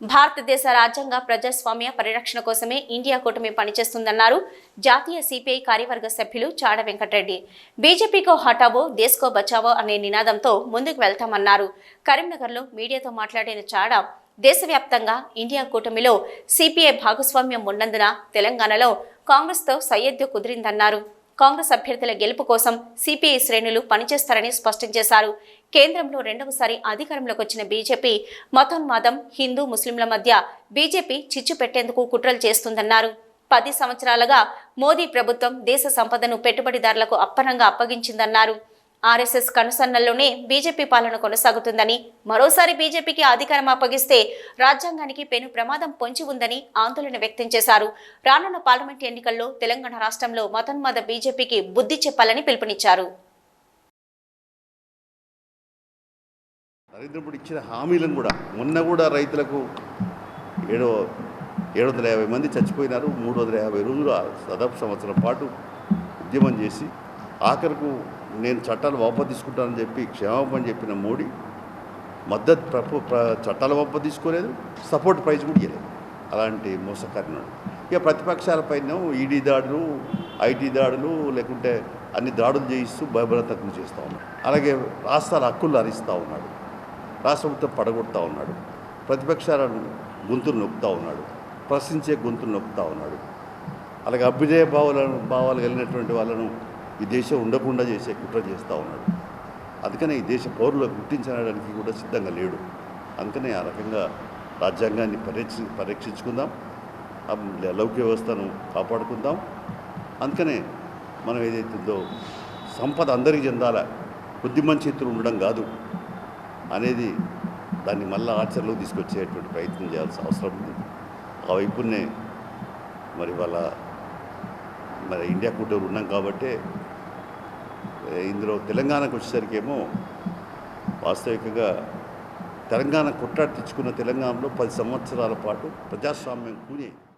భారతదేశ రాజ్యాంగ ప్రజాస్వామ్య పరిరక్షణ కోసమే ఇండియా కూటమి పనిచేస్తుందన్నారు జాతీయ సిపిఐ కార్యవర్గ సభ్యులు చాడ వెంకటరెడ్డి. బీజేపీకో హటావో దేశ్కో బచావో అనే నినాదంతో ముందుకు వెళ్తామన్నారు. కరీంనగర్లో మీడియాతో మాట్లాడిన చాడ దేశవ్యాప్తంగా ఇండియా కూటమిలో సిపిఐ భాగస్వామ్యం ఉన్నందున తెలంగాణలో కాంగ్రెస్తో సయ్యద్దు కుదిరిందన్నారు. కాంగ్రెస్ అభ్యర్థుల గెలుపు కోసం సిపిఐ శ్రేణులు పనిచేస్తారని స్పష్టం చేశారు. కేంద్రంలో రెండవసారి అధికారంలోకి వచ్చిన బీజేపీ మతోన్మాదం హిందూ ముస్లింల మధ్య బీజేపీ చిచ్చు పెట్టేందుకు కుట్రలు చేస్తుందన్నారు. పది సంవత్సరాలుగా మోదీ ప్రభుత్వం దేశ సంపదను పెట్టుబడిదారులకు అప్పనంగా అప్పగించిందన్నారు. ఆర్ఎస్ఎస్ కనుసన్నల్లోనే బీజేపీ పాలన కొనసాగుతుందని మరోసారి బీజేపీకి అధికారం అప్పగిస్తే రాజ్యాంగానికి పెను ప్రమాదం పొంచి ఉందని ఆందోళన వ్యక్తం చేశారు. రానున్న పార్లమెంట్ ఎన్నికల్లో తెలంగాణ రాష్ట్రంలో మతోన్మాద బీజేపీకి బుద్ధి చెప్పాలని పిలుపునిచ్చారు. నరేంద్ర మోడీ ఇచ్చిన హామీలను కూడా మొన్న కూడా రైతులకు ఏడో ఏడు వందల యాభై మంది చచ్చిపోయినారు. మూడు వందల యాభై రోజులు దాదాపు సంవత్సరం పాటు ఉద్యమం చేసి ఆఖరకు నేను చట్టాలు వాపసు తీసుకుంటానని చెప్పి క్షమాపణ చెప్పిన మోడీ మద్దతు ప్రభు ప్ర- చట్టాలు వాపసు తీసుకోలేదు సపోర్ట్ ప్రైజ్ కూడా ఇవ్వలేదు అలాంటి మోసకారినాడు ఇక ప్రతిపక్షాలపైన ఈడీ దాడులు ఐటీ దాడులు లేకుంటే అన్ని దాడులు చేయిస్తూ భయభ్రతకు చేస్తూ ఉన్నాడు. అలాగే రాష్ట్రాల హక్కులు హరిస్తూ ఉన్నాడు. రాష్ట్ర ప్రభుత్వం పడగొడతా ఉన్నాడు. ప్రతిపక్షాలను గొంతులు నొక్కుతూ ఉన్నాడు. ప్రశ్నించే గొంతులు నొక్కుతూ ఉన్నాడు. అలాగే అభ్యుదయ భావాలను భావాలు కలిగినటువంటి వాళ్ళను ఈ దేశం ఉండకుండా చేసే కుట్ర చేస్తూ ఉన్నాడు. అందుకనే ఈ దేశ పౌరులకు గుర్తించడానికి కూడా సిద్ధంగా లేడు. అందుకనే ఆ రకంగా రాజ్యాంగాన్ని పరీక్షి పరీక్షించుకుందాం ఆ లౌకిక వ్యవస్థను కాపాడుకుందాం. అందుకనే మనం ఏదైతుందో సంపద అందరికీ చెందాల బుద్ధిమంచి చేతులు ఉండడం కాదు అనేది దాన్ని మళ్ళీ ఆచరణలోకి తీసుకొచ్చేటువంటి ప్రయత్నం చేయాల్సిన అవసరం ఉంది. ఆ వైపునే మరి వాళ్ళ మరి ఇండియా కూటమి ఉన్నాం కాబట్టే ఇందులో తెలంగాణకు వచ్చేసరికేమో వాస్తవికంగా తెలంగాణ కొట్టాడు తెచ్చుకున్న తెలంగాణలో పది సంవత్సరాల పాటు ప్రజాస్వామ్యం కూనే